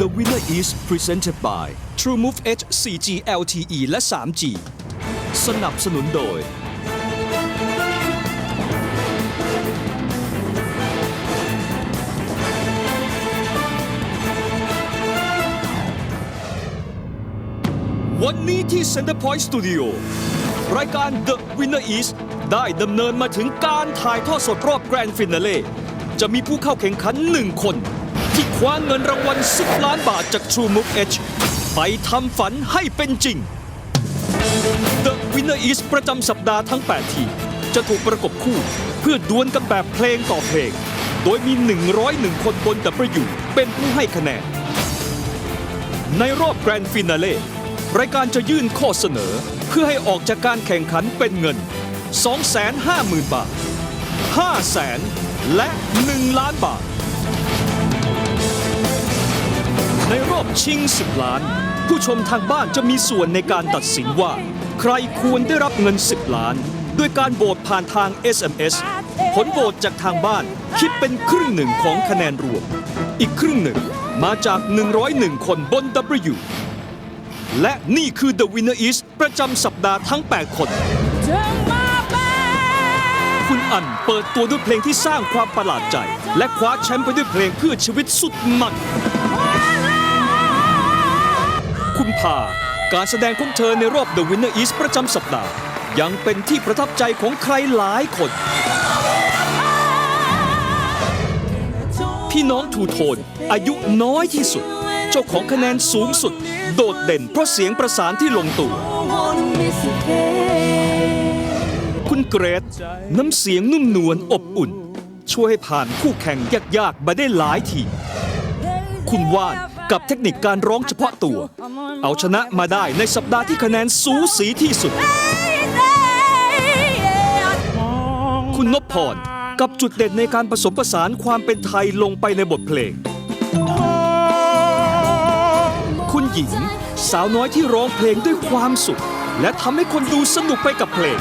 The winner is presented by TrueMove H 4G LTE และ 3G สนับสนุนโดย วันนี้ที่ Center Point Studio รายการ The Winner is ได้ดำเนินมาถึงการถ่ายทอดสดรอบแกรนด์ฟินาเล่จะมีผู้เข้าแข่งขันหนึ่งคน ที่คว้าเงินรางวัล 10 ล้านบาทจาก True Move H ไปทำฝันให้เป็นจริง The Winner is ประจำสัปดาห์ทั้ง 8 ทีมจะถูกประกบคู่ เพื่อดวลกันแบบเพลงต่อเพลง โดยมี 101 คนบน W เป็นผู้ให้คะแนน ในรอบแกรนด์ฟินาเล่รายการจะยื่นข้อเสนอเพื่อให้ออกจากการแข่งขันเป็นเงิน 250,000 บาท 500,000 และ 1 ล้านบาท อบชิง10ล้าน ผู้ชมทางบ้านจะมีส่วนในการตัดสินว่า ใครควรได้รับเงิน 10 ล้าน ด้วยการโหวตผ่านทาง SMS ผลโหวตจากทางบ้านคิดเป็นครึ่งหนึ่งของคะแนนรวม อีกครึ่งหนึ่งมาจาก 101 คนบน W และนี่คือ The Winner is ประจำสัปดาห์ทั้ง 8 คน คุณอันเปิดตัวด้วยเพลงที่สร้างความประหลาดใจ และคว้าแชมป์ไปด้วยเพลงเพื่อชีวิตสุดมัน คุณพาการแสดงของเธอในรอบ The Winner is ประจำสัปดาห์ ยังเป็นที่ประทับใจของใครหลายคน พี่น้องทูโทน อายุน้อยที่สุด เจ้าของคะแนนสูงสุด โดดเด่นเพราะเสียงประสานที่ลงตัว คุณเกรซน้ำเสียงนุ่มนวลอบอุ่น ช่วยให้ผ่านคู่แข่งยากๆมาได้หลายที คุณว่าน กับเทคนิคการร้องเฉพาะตัว เอาชนะมาได้ในสัปดาห์ที่คะแนนสูสีที่สุด คุณนพพรกับจุดเด่นในการผสมผสานความเป็นไทยลงไปในบทเพลง คุณหญิง สาวน้อยที่ร้องเพลงด้วยความสุข และทำให้คนดูสนุกไปกับเพลง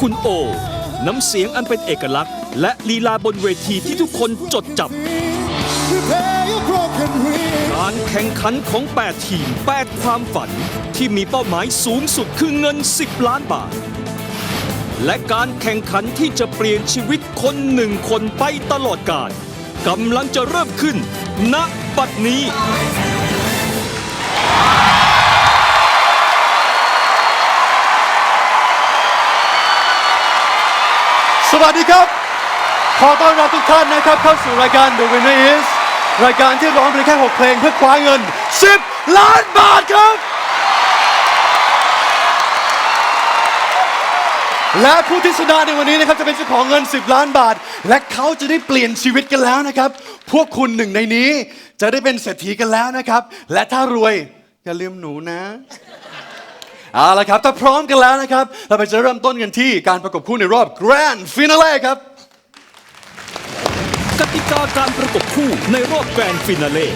คุณโอ น้ำเสียงอันเป็นเอกลักษณ์ และลีลาบนเวทีที่ทุกคนจดจำ การแข่งขันของ 8 ทีม 8 ความฝันที่มีเป้าหมายสูงสุดคือเงิน 10 ล้านบาท และการแข่งขันที่จะเปลี่ยนชีวิตคนหนึ่งคนไปตลอดกาลกำลังจะเริ่มขึ้นณบัดนี้สวัสดีครับ ขอต้อนรับทุกท่านนะครับเข้าสู่รายการ The Winner Is รายการที่ร้องเพลงแค่ 6 เพลงเพื่อคว้าเงิน 10 ล้านบาทครับ และผู้ที่ชนะในวันนี้นะครับจะเป็นเจ้าของเงิน 10 ล้านบาท และเขาจะได้เปลี่ยนชีวิตกันแล้วนะครับ พวกคุณหนึ่งในนี้ จะได้เป็นเศรษฐีกันแล้วนะครับ และถ้ารวยอย่าลืมหนูนะเอาละครับถ้าพร้อมกันแล้วนะครับ เราไปจะเริ่มต้นกันที่การประกบคู่ในรอบ Grand Finale ครับ กติกาการประกบคู่ในรอบแกรนด์ฟินาเล่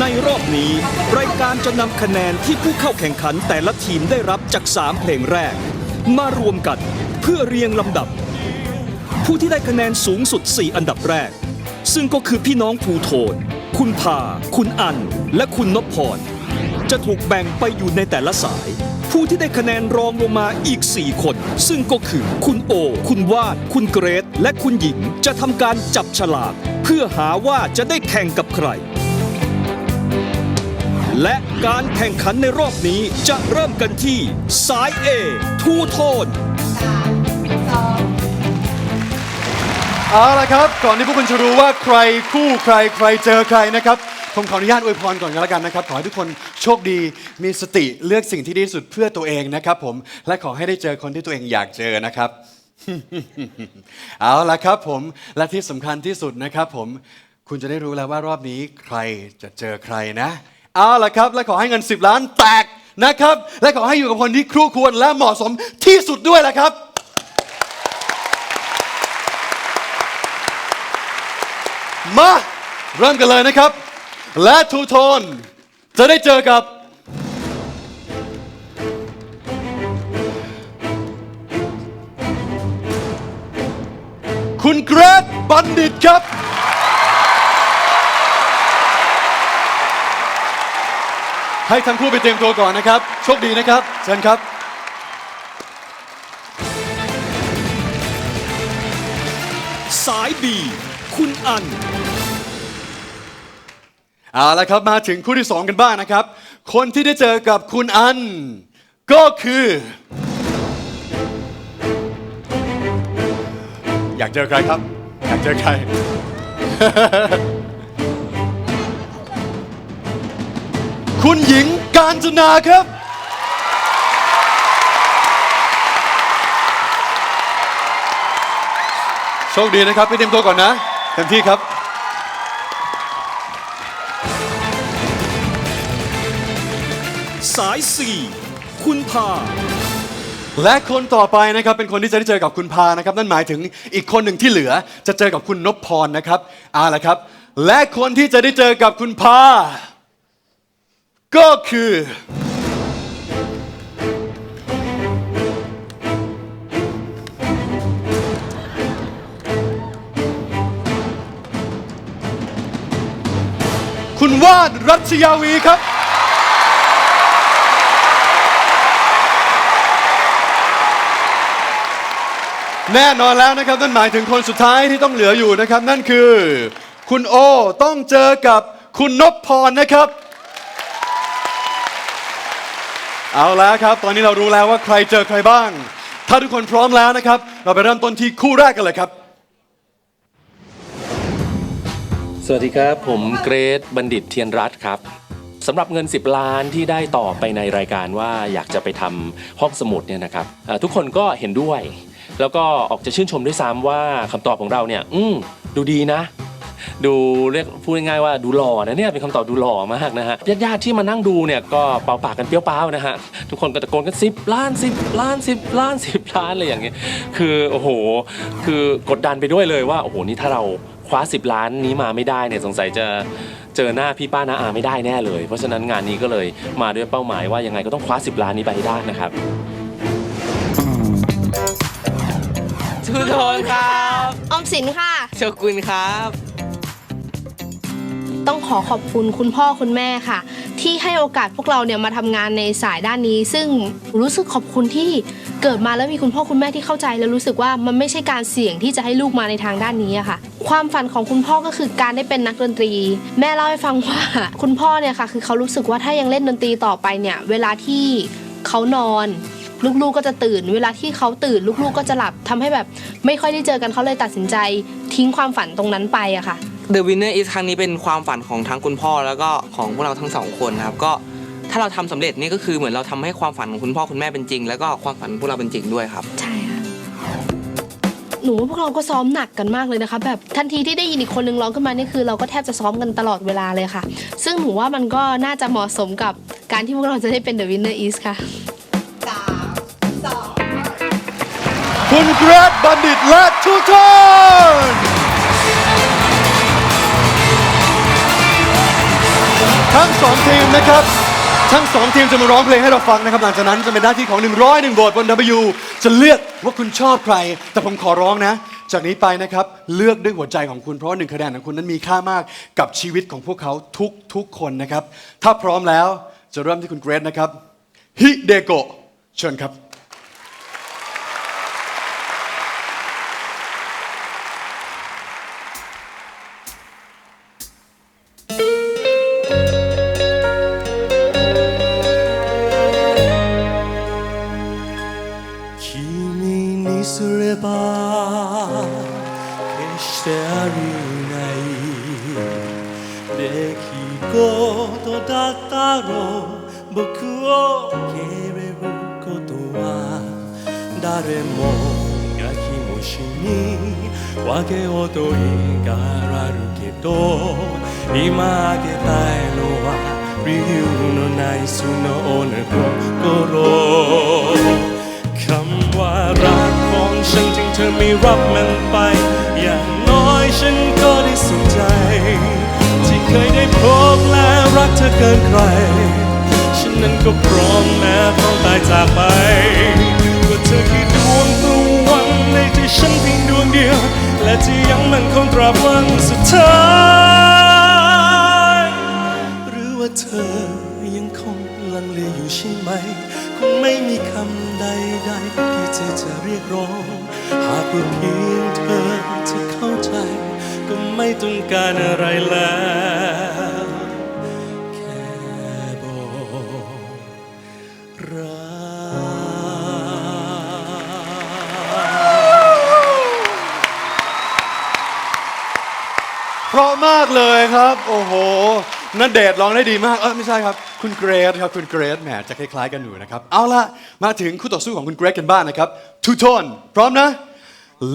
ในรอบนี้ รายการจะนำคะแนนที่ผู้เข้าแข่งขันแต่ละทีมได้รับจาก 3 เพลงแรก มารวมกันเพื่อเรียงลำดับ ผู้ที่ได้คะแนนสูงสุด 4 อันดับแรก ซึ่งก็คือพี่น้องภูโทน คุณพา คุณอัน และคุณนพพรจะถูกแบ่งไปอยู่ในแต่ละสาย ผู้ที่ได้คะแนนรองลงมาอีก 4 คน ซึ่งก็คือคุณโอ คุณวาด คุณเกรซและคุณหญิงจะทำการจับฉลากเพื่อหาว่าจะได้แข่งกับใคร และการแข่งขันในรอบนี้จะเริ่มกันที่ สาย A ทูโทน เอาละครับ ก่อนที่พวกคุณจะรู้ว่าใครคู่ใครใครเจอใครนะครับ ผมขออนุญาตอวยพรก่อนกันแล้วกันนะครับ ขอให้ทุกคนโชคดีมีสติเลือกสิ่งที่ดีที่สุดเพื่อตัวเองนะครับผมและขอให้ได้เจอคนที่ตัวเองอยากเจอนะครับ เอาละครับผมและที่สำคัญที่สุดนะครับผมคุณจะได้รู้แล้วว่ารอบนี้ใครจะเจอใครนะ เอาละครับ และขอให้เงิน 10 ล้านแตกนะครับ และขอให้อยู่กับคนที่ครู่ควรและเหมาะสมที่สุดด้วยละครับ มาเริ่มกันเลยนะครับ และทูโทน จะได้เจอกับ คุณเกรทบัณฑิตครับ ให้ทั้งคู่ไปเตรียมตัวก่อนนะครับ โชคดีนะครับ เชิญครับ สายบีคุณอัน เอาละครับมาถึงคู่ที่ 2 กันบ้างนะครับ คนที่ได้เจอกับคุณอัน ก็คือ อยากเจอใครครับ อยากเจอใคร คุณหญิงการจนาครับ โชคดีนะครับไปเตรียมตัวก่อนนะเต็มที่ครับ สาย 4 คุณพา และคนต่อไปนะครับเป็นคนที่จะได้เจอกับคุณพานะครับ นั่นหมายถึงอีกคนหนึ่งที่เหลือจะเจอกับคุณนพพรนะครับเอาละครับ และคนที่จะได้เจอกับคุณพา ก็คือ คุณวาดรัชยาวีครับ แน่นอนแล้วนะครับนั่นหมายถึงคนสุดท้ายที่ต้องเหลืออยู่นะครับ นั่นคือ คุณโอต้องเจอกับคุณนพพรนะครับ เอาแล้วครับ ตอนนี้เรารู้แล้วว่าใครเจอใครบ้าง ถ้าทุกคนพร้อมแล้วนะครับ เราไปเริ่มต้นที่คู่แรกกันเลยครับ สวัสดีครับ ผมเกรทบัณฑิตเทียนรัตน์ครับสำหรับเงิน 10 ล้านที่ได้ต่อไปในรายการว่าอยากจะไปทำห้องสมุดเนี่ยนะครับทุกคนก็เห็นด้วย แล้วก็ออกจะชื่นชมด้วยซ้ำว่าคำตอบของเราเนี่ย อืมดูดีนะ ดูเรียกพูดง่ายๆว่าดูหล่อนะเนี่ยเป็นคำตอบดูหล่อมากนะฮะญาติๆที่มานั่งดูเนี่ยก็เป่าปากกันเปรี้ยวป้าวนะฮะทุกคนก็ตะโกนกัน10ล้าน10ล้าน10ล้าน10ล้านอะไรอย่างเงี้ยคือโอ้โห คือกดดันไปด้วยเลยว่าโอ้โหนี่ถ้าเราคว้า10ล้านนี้มาไม่ได้เนี่ยสงสัยจะเจอหน้าพี่ป้าน้าอาไม่ได้แน่เลย เพราะฉะนั้นงานนี้ก็เลยมาด้วยเป้าหมายว่ายังไงก็ต้องคว้า10ล้านนี้ไปให้ได้นะครับ ทุโทนครับออมสินค่ะ โชกุนครับ ต้องขอขอบคุณคุณพ่อคุณแม่ค่ะ ที่ให้โอกาสพวกเราเนี่ยมาทำงานในสายด้านนี้ ซึ่งรู้สึกขอบคุณที่เกิดมาแล้วมีคุณพ่อคุณแม่ที่เข้าใจ แล้วรู้สึกว่ามันไม่ใช่การเสี่ยงที่จะให้ลูกมาในทางด้านนี้อะค่ะ ความฝันของคุณพ่อก็คือการได้เป็นนักดนตรี แม่เล่าให้ฟังว่า คุณพ่อเนี่ยค่ะ คือเขารู้สึกว่าถ้ายังเล่นดนตรีต่อไปเนี่ย เวลาที่เขานอน ลูกๆก็จะตื่น เวลาที่เขาตื่นลูกๆก็จะหลับทำให้แบบไม่ค่อยได้เจอกันเขาเลยตัดสินใจ ทิ้งความฝันตรงนั้นไปอะค่ะ The Winner is ครั้งนี้เป็นความฝันของทั้งคุณพ่อแล้วก็ของพวกเราทั้งสองคนครับก็ถ้าเราทำสำเร็จนี่ก็คือเหมือนเราทำให้ความฝันของคุณพ่อคุณแม่เป็นจริง แล้วก็ความฝันของพวกเราเป็นจริงด้วยครับ ใช่ค่ะ หนูว่าพวกเราก็ซ้อมหนักกันมากเลยนะคะแบบทันทีที่ได้ยินอีกคนนึงร้องขึ้นมานี่คือ เราก็แทบจะซ้อมกันตลอดเวลาเลยค่ะ ซึ่งหนูว่ามันก็น่าจะเหมาะสมกับการที่พวกเราจะได้เป็น The Winner Is ค่ะ คุณเกรทบัณฑิตและทุกทนทั้งสองทีมนะครับ ทั้งสองทีมจะมาร้องเพลงให้เราฟังนะครับ หลังจากนั้นจะเป็นหน้าที่ของ 101โหวตบน W จะเลือกว่าคุณชอบใคร แต่ผมขอร้องนะ จากนี้ไปนะครับ เลือกด้วยหัวใจของคุณ เพราะหนึ่งคะแนนของคุณนั้นมีค่ามากกับชีวิตของพวกเขาทุกทุกคนนะครับ ถ้าพร้อมแล้วจะเริ่มที่คุณเกรทนะครับฮิเดโกเชิญครับ 事だったろう僕を蹴れることは誰もが気持ちに訳をといがらるけど今あげたいのは理由のない素直な心คำว่ารักของฉันถึงเธอไม่รับมันไป อย่างน้อยฉันก็ได้สนใจ ที่เคยได้พบและรักเธอเกินใคร ฉันนั้นก็พร้อมแม้ต้องตายจากไปก็เธอคือดวงตะวันในใจฉันเพียงดวงเดียว และที่ยังมันคงตราบวันสุดท้าย หรือว่าเธอยังคงลังเลอยู่ใช่ไหม คงไม่มีคำใดๆที่ใจจะเรียกร้อง หากเพียงเธอจะเข้าใจ ก็ไม่ต้องการอะไรแล้วแค่บอกรักเพราะมากเลยครับ โอ้โหนันเดชน์ร้องได้ดีมากเออไม่ใช่ครับ คุณเกรซครับคุณเกรซแหมจะคล้ายๆกันอยู่นะครับ เอาละมาถึงคู่ต่อสู้ของคุณเกรซกันบ้างนะครับทูโทนพร้อมนะ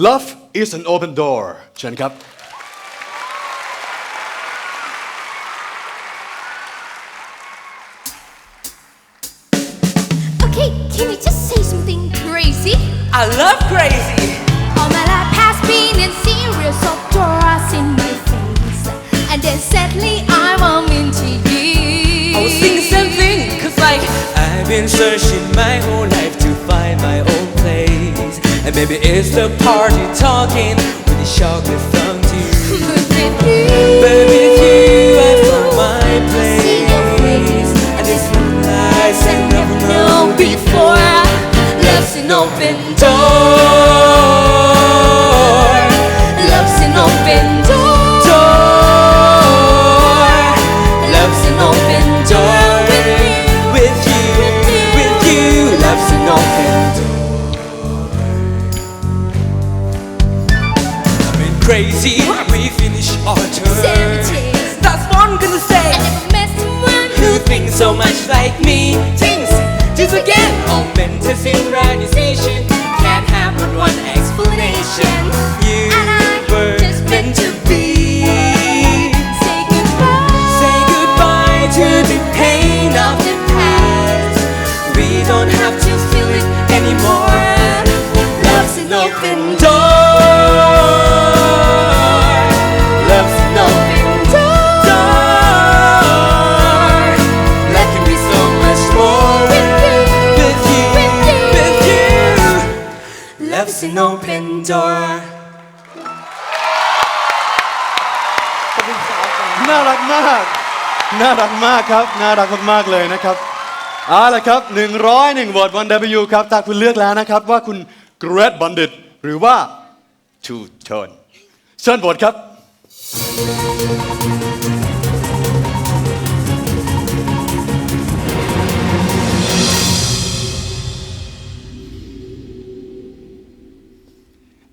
Love is an open door เชิญครับ can you just say something crazy? I love crazy All my life has been in serious of doors in my face. And then suddenly I'm all into you. I was thinking same thing, cause like I've been searching my whole life to find my own place. And maybe it's the party talking with the chocolate fountain. But with you, But with you, I found my see before. Love's an open door. Love's an open door. It anymore. Love's an open door. Love's an open door. Love can be so much more with you, with you. Love's an open door. น่ารักมาก น่ารักมากครับ น่ารักมากๆเลยนะครับ เอาละครับ 101โหวตบน W ครับตาคุณเลือกแล้วนะครับ ว่าคุณเกรดบัณฑิตหรือว่า Two Tone เชิญโหวตครับ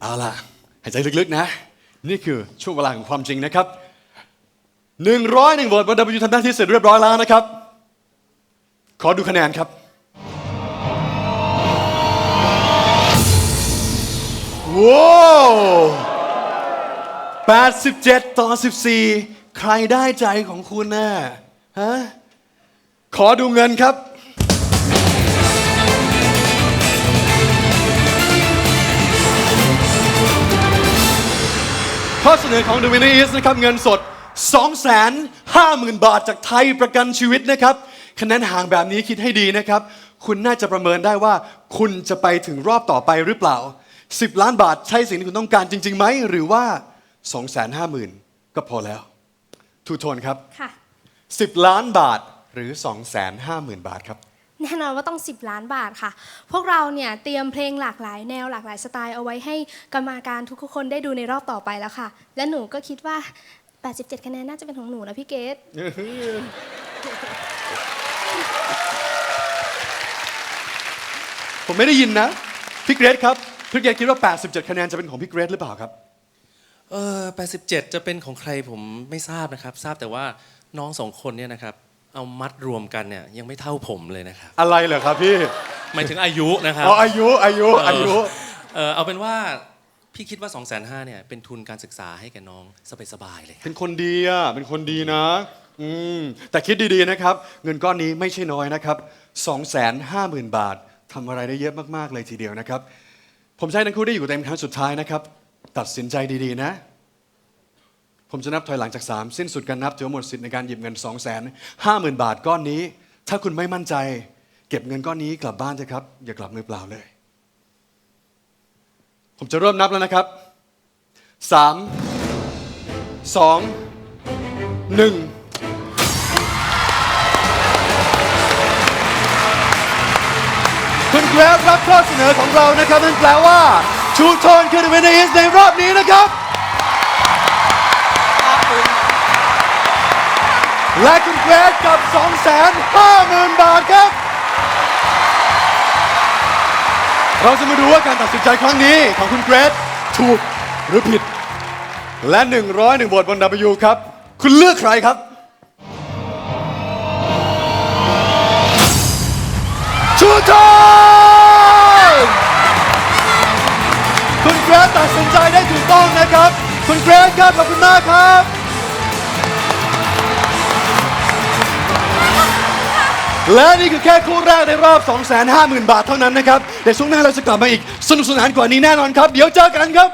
เอาล่ะ หายใจลึกๆนะ นี่คือช่วงเวลาของความจริงนะครับ 101โหวตบน W ทำหน้าที่เสร็จเรียบร้อยแล้วนะครับ ขอดูคะแนนครับว้าว87 ต่อ 14 ใครได้ใจของคุณน่ะฮะ ขอดูเงินครับ ข้อเสนอของ The Winner is นะครับ เงินสด 250,000 บาทจากไทยประกันชีวิตนะครับ คะแนนห่างแบบนี้คิดให้ดีนะครับ คุณน่าจะประเมินได้ว่า คุณจะไปถึงรอบต่อไปหรือเปล่า 10 ล้านบาทใช่สิ่งที่คุณต้องการจริงๆไหม หรือว่า 250,000 ก็พอแล้ว ทูโทนครับค่ะ 10 ล้านบาทหรือ 250,000 บาทครับแน่นอนว่าต้อง 10 ล้านบาทค่ะ พวกเราเนี่ยเตรียมเพลงหลากหลายแนวหลากหลายสไตล์เอาไว้ให้กรรมาการทุกๆคนได้ดูในรอบต่อไปแล้วค่ะ และหนูก็คิดว่า 87 คะแนนน่าจะเป็นของหนูนะพี่เกด ผมไม่ได้ยินนะ พี่เกรซครับ พี่เกรซคิดว่า 87 คะแนนจะเป็นของพี่เกรซหรือเปล่าครับ เออ87 จะเป็นของใครผมไม่ทราบนะครับ ทราบแต่ว่าน้องสองคนเนี่ยนะครับ เอามัดรวมกันเนี่ยยังไม่เท่าผมเลยนะครับ อะไรเหรอครับพี่ หมายถึงอายุนะครับ อ๋ออายุอายุอายุ เออเอาเป็นว่าพี่คิดว่า2 5 0 0 0เนี่ยเป็นทุนการศึกษาให้แก่น้องสบายๆเลยครับ เป็นคนดีอะ เป็นคนดีนะ อืมแต่คิดดีๆนะครับ เงินก้อนนี้ไม่ใช่น้อยนะครับ250,000 บาททำอะไรได้เยอะมากๆเลยทีเดียวนะครับ ผมใช้ทั้งคู่ได้อยู่เต็มครั้งสุดท้ายนะครับ ตัดสินใจดีๆนะ ผมจะนับถอยหลังจาก 3 สิ้นสุดการนับถือหมดสิทธิ์ในการหยิบเงิน 250,000 บาทก้อนนี้ ถ้าคุณไม่มั่นใจ เก็บเงินก้อนนี้กลับบ้านเถอะครับ อย่ากลับมือเปล่าเลย ผมจะเริ่มนับแล้วนะครับ 3 2 1 คุณแกรฟรับข้อเสนอของเรานะครับนั่นแปลว่า ชูโทนคือ The winner is ในรอบนี้นะครับ และคุณเกรซกับ 250,000 บาทครับ เราจะมาดูว่าการตัดสินใจครั้งนี้ของคุณเกรซถูกหรือผิด และ 101 บทบน W ครับ คุณเลือกใครครับ ทอนคุณเกรซตัดสินใจได้ถูกต้องนะครับ คุณเกรซครับขอบคุณมากครับ และนี่คือแค่คู่แรกในรอบ 250,000 บาทเท่านั้นนะครับ แต่ช่วงหน้าเราจะกลับมาอีกสนุกสนานกว่านี้แน่นอนครับ เดี๋ยวเจอกันครับ